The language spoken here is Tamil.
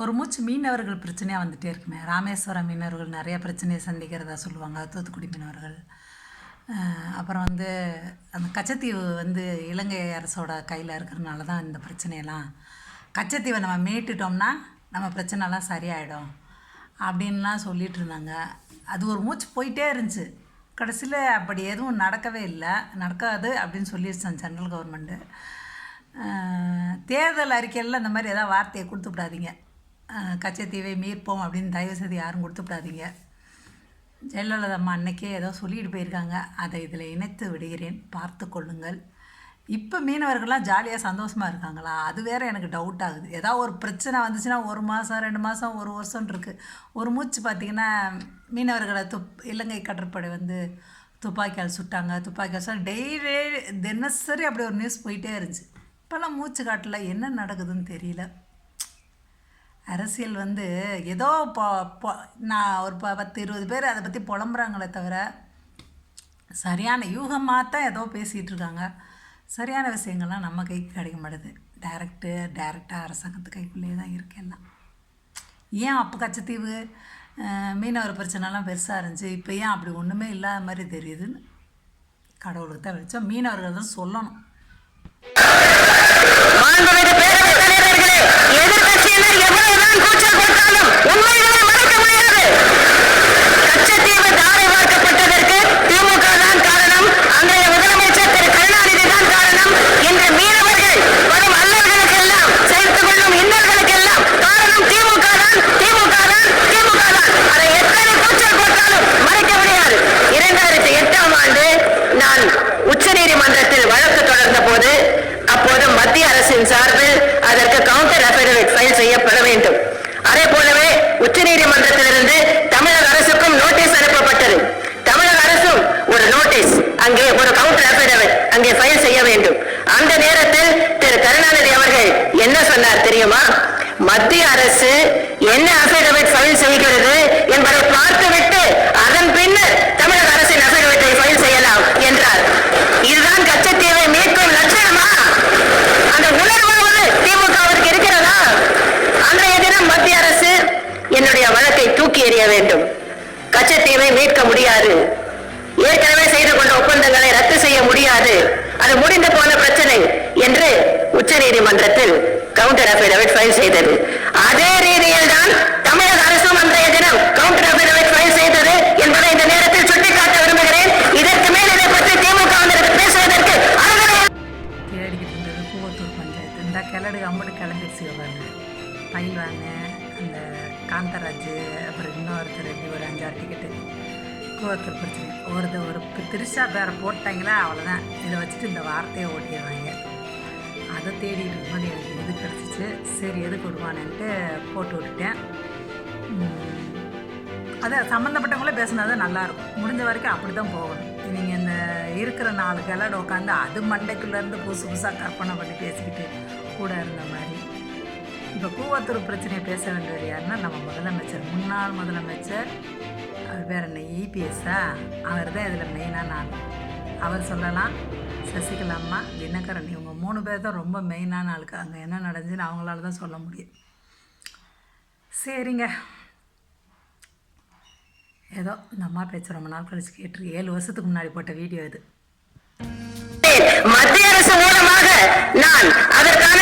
ஒரு மூச்சு மீனவர்கள் பிரச்சனையாக வந்துகிட்டே இருக்குமே. ராமேஸ்வரம் மீனவர்கள் நிறைய பிரச்சனையை சந்திக்கிறதா சொல்லுவாங்க. தூத்துக்குடி மீனவர்கள். அப்புறம் வந்து அந்த கச்சத்தீவு வந்து இலங்கை அரசோட கையில் இருக்கிறனால தான் இந்த பிரச்சனையெல்லாம் கச்சத்தீவை நம்ம மீட்டுட்டோம்னா நம்ம பிரச்சனைலாம் சரியாயிடும் அப்படின்லாம் சொல்லிட்டு இருந்தாங்க. அது ஒரு மூச்சு போயிட்டே இருந்துச்சு. கடைசியில் அப்படி எதுவும் நடக்கவே இல்லை. நடக்காது அப்படின்னு சொல்லிடுச்சான் சென்ட்ரல் கவர்மெண்ட்டு. தேர்தல் அறிக்கையில் இந்த மாதிரி எதாவது வார்த்தையை கொடுத்து விடாதீங்க. கச்சத்தீவை மீட்போம் அப்படின்னு தயவு செய்து யாரும் கொடுத்துவிடாதீங்க ஜெயலலிதா அம்மா அன்னைக்கே ஏதோ சொல்லிட்டு போயிருக்காங்க. அதை இதில் இணைத்து விடுகிறேன். பார்த்து கொள்ளுங்கள். இப்போ மீனவர்கள்லாம் ஜாலியாக சந்தோஷமாக இருக்காங்களா? அது வேறு எனக்கு டவுட் ஆகுது. ஏதாவது ஒரு பிரச்சனை வந்துச்சுன்னா ஒரு மாதம் ரெண்டு மாதம் ஒரு வருஷம் இருக்குது ஒரு மூச்சு பார்த்திங்கன்னா மீனவர்களை துப் இலங்கை கடற்படை வந்து துப்பாக்கியால் சுட்டாங்க. துப்பாக்கியால் சுட்டாங்க. டெய்லி தினசரி அப்படி ஒரு நியூஸ் போயிட்டே இருந்துச்சு. இப்போல்லாம் மூச்சு காட்டில் என்ன நடக்குதுன்னு தெரியல. அரசியல் வந்து ஏதோ பொ நான் ஒரு ப பத்து இருபது பேர் அதை பற்றி புலம்புறாங்களே தவிர சரியான யூகமாக தான் ஏதோ பேசிகிட்டு இருக்காங்க. சரியான விஷயங்கள்லாம் நம்ம கைக்கு கிடைக்க மாட்டுது டைரக்டு டைரெக்டாக அரசாங்கத்து கைக்குள்ளேயே தான் இருக்கு எல்லாம். ஏன் அப்போ கச்சத்தீவு மீனவர் பிரச்சனைலாம் பெருசாக இருந்துச்சு? இப்போ ஏன் அப்படி ஒன்றுமே இல்லாத மாதிரி தெரியுதுன்னு கடவுளுக்கு தான் வெளிச்சம். மீனவர்கள் தான் சொல்லணும் மாண்புமிகு பேரவைத் தலைவர்களே, எதிர்க்கட்சியினர் எவ்வளவுதான் கூச்சல் போட்டாலும் உண்மைகளை மறைக்க முடியாது. கச்சத்தீவு தாரை வார்க்கப்பட்டதற்கு திமுக தான் காரணம். அன்றைய முதலமைச்சர் திரு கருணாநிதி தான் காரணம். இன்று மீனவர்கள் வரும் அல்லல்களுக்கெல்லாம், சேர்த்துக் கொள்ளும் இன்னல்களுக்கெல்லாம் காரணம் திமுக தான், திமுக தான், திமுக தான். அதை எத்தனை கூச்சல் போட்டாலும் மறைக்க முடியாது. இரண்டாயிரத்தி எட்டாம் ஆண்டு நான் உச்சநீதிமன்றத்தில் வழக்கு தொடர்ந்த போது அப்போது மத்திய அரசின் சார்பில் அதற்கு கவுண்டர் அஃபிடவிட் ஃபைல் செய்யப்பட வேண்டும் அதே போலவே உச்சநீதிமன்றத்திலிருந்து தமிழக அரசுக்கும் நோட்டீஸ் அனுப்பப்பட்டது. தமிழக அரசும் ஒரு நோட்டீஸ் அங்கே ஒரு கவுண்டர் அபிடவிட் அங்கே ஃபைல் செய்ய வேண்டும். அந்த நேரத்தில் திரு கருணாநிதி அவர்கள் என்ன சொன்னார் தெரியுமா? மத்திய அரசு என்ன அபிடவிட் ஃபைல் செய்கிறது? வேண்டும். கச்சத்தீவை மீட்க முடியாது. ஏற்கனவே செய்து கொண்ட ஒப்பந்தங்களை ரத்து செய்ய முடியாது. அது முடிந்து போன பிரச்சனை என்று உச்ச நீதிமன்றத்தில் கவுண்டர் அபிடவிட் ஃபைல் செய்தது. அதே ரீதியில் தான் தமிழக அரசும் அன்றைய தினம் கவுண்டர் அபிடவிட் ஃபைல் செய்தது என்பதை இந்த நேரத்தில் சுட்டிக்காட்ட விரும்புகிறேன். இதற்கு மேல் இதை பற்றி திமுக பேசுவதற்கு அருகதை தேடிக்கிட்டு இருந்தது கூவத்தூர் பஞ்சாயத்து. இந்த கிளடு அம்பட்டு கிளம்பிடுச்சு பாருங்க பயில்வாங்க அந்த காந்தராஜ் அப்புறம் இன்னொருத்தர் இப்படி ஒரு அஞ்சாறு டிக்கெட்டு கூவத்தூர் பிரச்சனை ஒருத்த ஒரு திருஷா பேரை போட்டாங்களா அவ்வளோதான் இதை வச்சுட்டு இந்த வார்த்தையை ஓட்டிடுவாங்க அதை தேடிட்டு இருக்கும்போது எனக்கு இது கிடச்சிச்சு. சரி எதுக்கு விடுவானேன்ட்டு போட்டு விட்டுட்டேன். அதை சம்மந்தப்பட்டவங்களே பேசினா தான் நல்லாயிருக்கும். முடிஞ்ச வரைக்கும் அப்படி தான் போகணும். நீங்கள் இந்த இருக்கிற நாலு கிளாடு உட்காந்து அது மண்டைக்குள்ளேருந்து புதுசு புதுசாக கற்பனை பண்ணி பேசிக்கிட்டு கூட இருந்த இப்போ கூவத்தூர் பிரச்சனையை பேச வேண்டியது யாருன்னா நம்ம முதலமைச்சர். முன்னாள் முதலமைச்சர் அவர் பேர் என்ன? இபிஎஸ்ஸா? அவர் தான் இதில் மெயினாக நான். அவர் சொல்லலாம் சசிகலா அம்மா தினகரன் இவங்க மூணு பேர் தான் ரொம்ப மெயினான ஆளுக்கு அங்கே என்ன நடந்துச்சுன்னு அவங்களால தான் சொல்ல முடியும். சரிங்க. ஏதோ இந்த அம்மா பேச்சு ரொம்ப நாள் கழிச்சு கேட்டு ஏழு வருஷத்துக்கு முன்னாடி போட்ட வீடியோ இது. மத்திய அரசு மூலமாக நான் அதற்கான